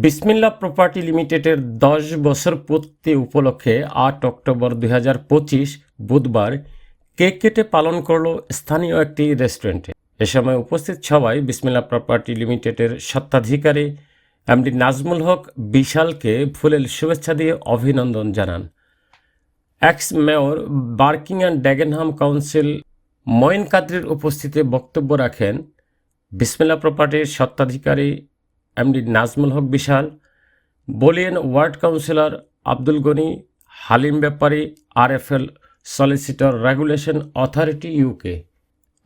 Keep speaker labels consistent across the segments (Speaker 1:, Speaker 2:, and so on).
Speaker 1: বিসমিল্লা property লিমিটেডের দশ বছর পূর্তি উপলক্ষে আট অক্টোবর দুই হাজার পঁচিশ বুধবার কেক কেটে পালন করল স্থানীয় একটি রেস্টুরেন্টে। এ সময় উপস্থিত সবাই বিসমিল্লা প্রপার্টি লিমিটেডের স্বত্বাধিকারী এমডি নাজমুল হক বিশালকে ফুলেল শুভেচ্ছা দিয়ে অভিনন্দন জানান। Ex mayor Barking and Dagenham council Moin কাদ্রির উপস্থিতিতে বক্তব্য রাখেন বিসমিল্লা প্রপার্টির স্বত্বাধিকারী এমডি নাজমুল হক বিশাল, বলিয়েন ward councillor Abdul Gani, Halim Bepari, RFL solicitor regulation authority UK.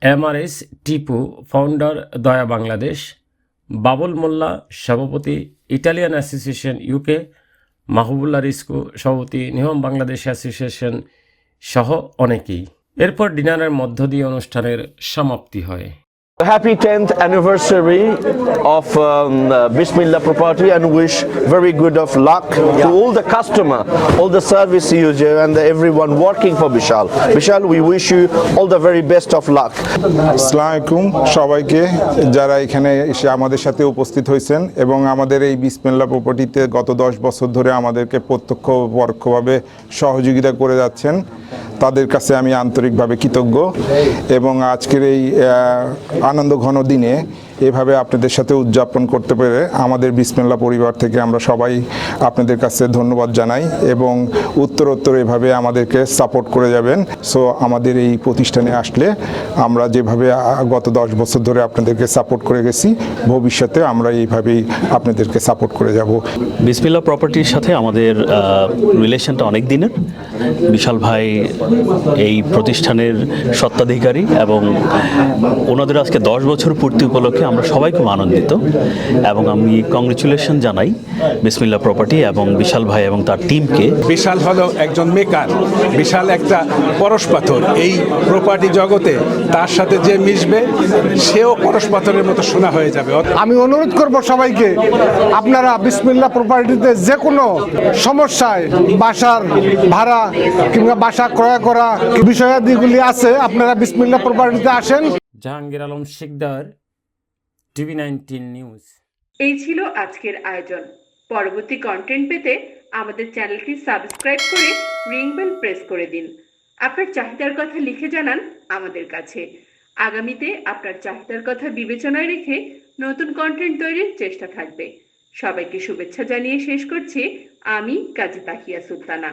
Speaker 1: Mrs Tipu, founder Daya Bangladesh, Babul Molla, সভাপতি Italian association UK Mahbullah Risku, সভাপতি নিহম Bangladesh association সহ অনেকেই। এরপর ডিনারের মধ্য দিয়ে অনুষ্ঠানের সমাপ্তি হয়।
Speaker 2: Happy 10th anniversary of um, uh, Bismillah property and wish very good of luck yeah. to all the customer, all the service user and everyone working for Bishal. Bishal, we wish you all the very best of luck.
Speaker 3: আলাইকুম সবাইকে যারা এখানে এসে আমাদের সাথে উপস্থিত হয়েছেন এবং আমাদের এই বিসমিল্লা প্রপার্টিতে গত দশ বছর ধরে আমাদেরকে প্রত্যক্ষ পরোক্ষভাবে সহযোগিতা করে যাচ্ছেন তাদের কাছে আমি আন্তরিকভাবে কৃতজ্ঞ এবং আজকের এই আনন্দ ঘন দিনে এভাবে আপনাদের সাথে উদযাপন করতে পেরে আমাদের বিসমিল্লা পরিবার থেকে আমরা সবাই আপনাদের কাছে ধন্যবাদ জানাই এবং উত্তরোত্তর এভাবে আমাদেরকে সাপোর্ট করে যাবেন। সো আমাদের এই প্রতিষ্ঠানে আসলে আমরা যেভাবে গত দশ বছর ধরে আপনাদেরকে সাপোর্ট করে গেছি, ভবিষ্যতে আমরা এইভাবেই আপনাদেরকে সাপোর্ট করে যাব।
Speaker 4: বিসমিল্লা প্রপার্টির সাথে আমাদের রিলেশনটা অনেক দিনের। বিশাল ভাই এই প্রতিষ্ঠানের সত্ত্বাধিকারী এবং ওনাদের আজকে দশ বছর পূর্তি উপলক্ষে আমরা সবাই খুব আনন্দিত এবং আমি কংগ্রেচুলেশন জানাই বিসমিল্লা প্রপার্টি এবং বিশাল ভাই এবং তার টিমকে
Speaker 5: বিশাল হলো একজন মেকার বিশাল একটা পরশ পাথর। এই প্রপার্টি জগতে তার সাথে যে মিশবে সেও পরশ পাথরের মতো শোনা হয়ে যাবে।
Speaker 6: আমি অনুরোধ করব সবাইকে আপনারা বিসমিল্লা প্রপার্টিতে যে কোনো সমস্যায় বাসার ভাড়া কিংবা বাসা ক্রয় করা বিষয়াদিগুলি আছে আপনারা বিসমিল্লা প্রপার্টিতে আসেন।
Speaker 1: Jahangir Alam Sikdar TV nineteen news.
Speaker 7: এই ছিল আজকের আয়োজন। পরবর্তী কন্টেন্ট পেতে আমাদের চ্যানেলটি সাবস্ক্রাইব করে রিং বেল প্রেস করে দিন। আপনার চাহিদার কথা লিখে জানান আমাদের কাছে। আগামীতে আপনার চাহিদার কথা বিবেচনায় রেখে নতুন কন্টেন্ট তৈরির চেষ্টা থাকবে। সবাইকে শুভেচ্ছা জানিয়ে শেষ করছি। আমি কাজী তাকিয়া সুলতানা।